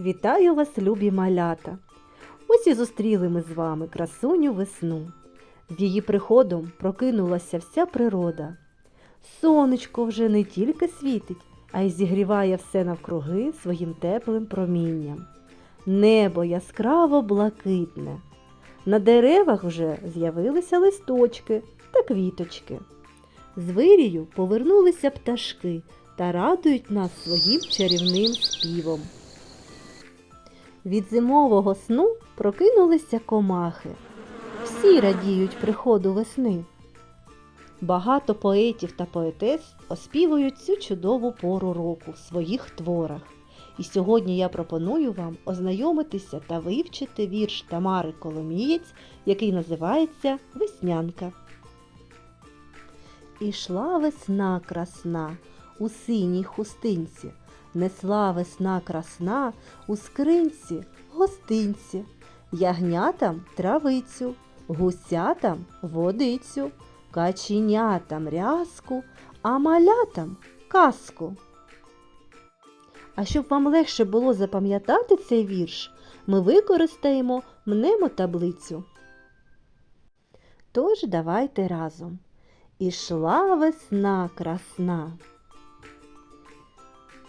Вітаю вас, любі малята! Ось і зустріли ми з вами красуню весну. З її приходом прокинулася вся природа. Сонечко вже не тільки світить, а й зігріває все навкруги своїм теплим промінням. Небо яскраво блакитне. На деревах вже з'явилися листочки та квіточки. З вирію повернулися пташки та радують нас своїм чарівним співом. Від зимового сну прокинулися комахи. Всі радіють приходу весни. Багато поетів та поетес оспівують цю чудову пору року в своїх творах. І сьогодні я пропоную вам ознайомитися та вивчити вірш Тамари Коломієць, який називається Веснянка. Ішла весна красна у синій хустинці, несла весна красна у скринці гостинці, ягнятам травицю, гусятам водицю, каченятам рязку, а малятам казку. А щоб вам легше було запам'ятати цей вірш, ми використаємо мнемотаблицю. Тож давайте разом. Ішла весна красна.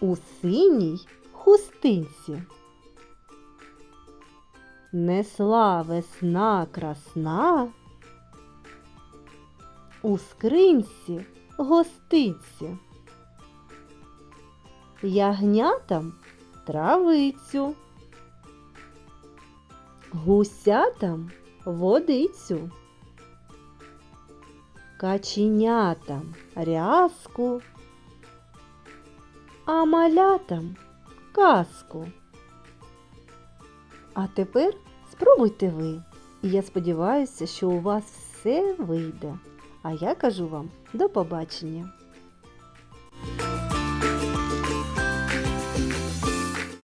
У синій хустинці. Несла весна красна. У скринці гостиці. Ягнятам травицю. Гусятам водицю каченятам рязку, а малятам казку. А тепер спробуйте ви, і я сподіваюся, що у вас все вийде. А я кажу вам до побачення!